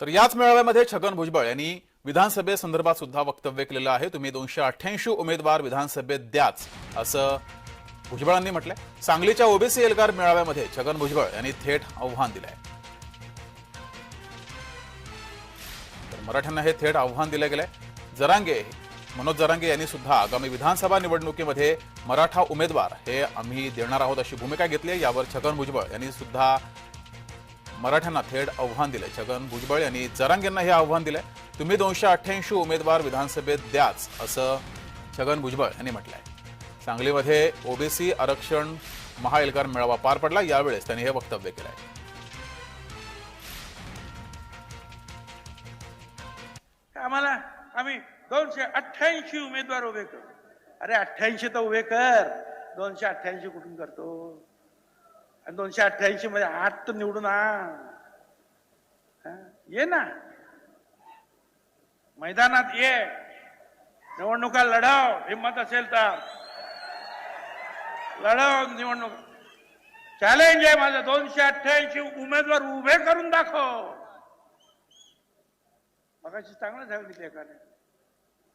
तर याच मेळाव्यामध्ये छगन भुजबळ यांनी विधानसभेसंदर्भात सुद्धा वक्तव्य केलेलं आहे. तुम्ही दोनशे अठ्ठ्याऐंशी उमेदवार विधानसभेत द्याच असं भुजबळांनी म्हटलंय. सांगलीच्या ओबीसी एल्गार मेळाव्यामध्ये छगन भुजबळ यांनी थेट आव्हान दिलंय. तर मराठ्यांना हे थेट आव्हान दिलं गेलंय. जरांगे मनोज जरांगे यांनी सुद्धा आगामी विधानसभा निवडणुकीमध्ये मराठा उमेदवार हे आम्ही देणार आहोत अशी भूमिका घेतली यावर छगन भुजबळ यांनी सुद्धा मराठ्यांना थेट आव्हान दिलं छगन भुजबळ यांनी जरांगेंना हे आव्हान दिलंय. तुम्ही दोनशे अठ्ठ्याऐंशी उमेदवार विधानसभेत द्याच असं छगन भुजबळ यांनी म्हटलंय. सांगलीमध्ये ओबीसी आरक्षण महाएल्गार मेळावा पार पडला यावेळेस त्यांनी हे वक्तव्य केलंय. आम्हाला आम्ही दोनशे अठ्ठ्याऐंशी उमेदवार उभे करू. अरे अठ्ठ्याऐंशी तर उभे कर. दोनशे अठ्ठ्याऐंशी कुठून करतो? आणि दोनशे अठ्ठ्याऐंशी मध्ये आठ तर निवडून आ. ये ना. मैदानात ये. निवडणुका लढाव. हिंमत असेल तर. लढाव निवडणूक. चॅलेंज आहे माझं. दोनशे अठ्ठ्याऐंशी उमेदवार उभे करून दाखव. मगाशी चांगलं सांगितलं एकाने.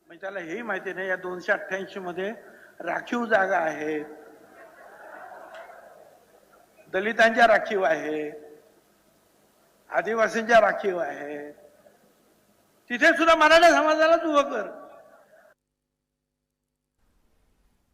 म्हणजे त्याला हेही माहिती नाही. या दोनशे अठ्ठ्याऐंशी मध्ये राखीव जागा आहेत दलितांच्या राखीव आहेत आदिवासींच्या राखीव आहेत तिथे सुद्धा मराठा समाजालाच उभं कर.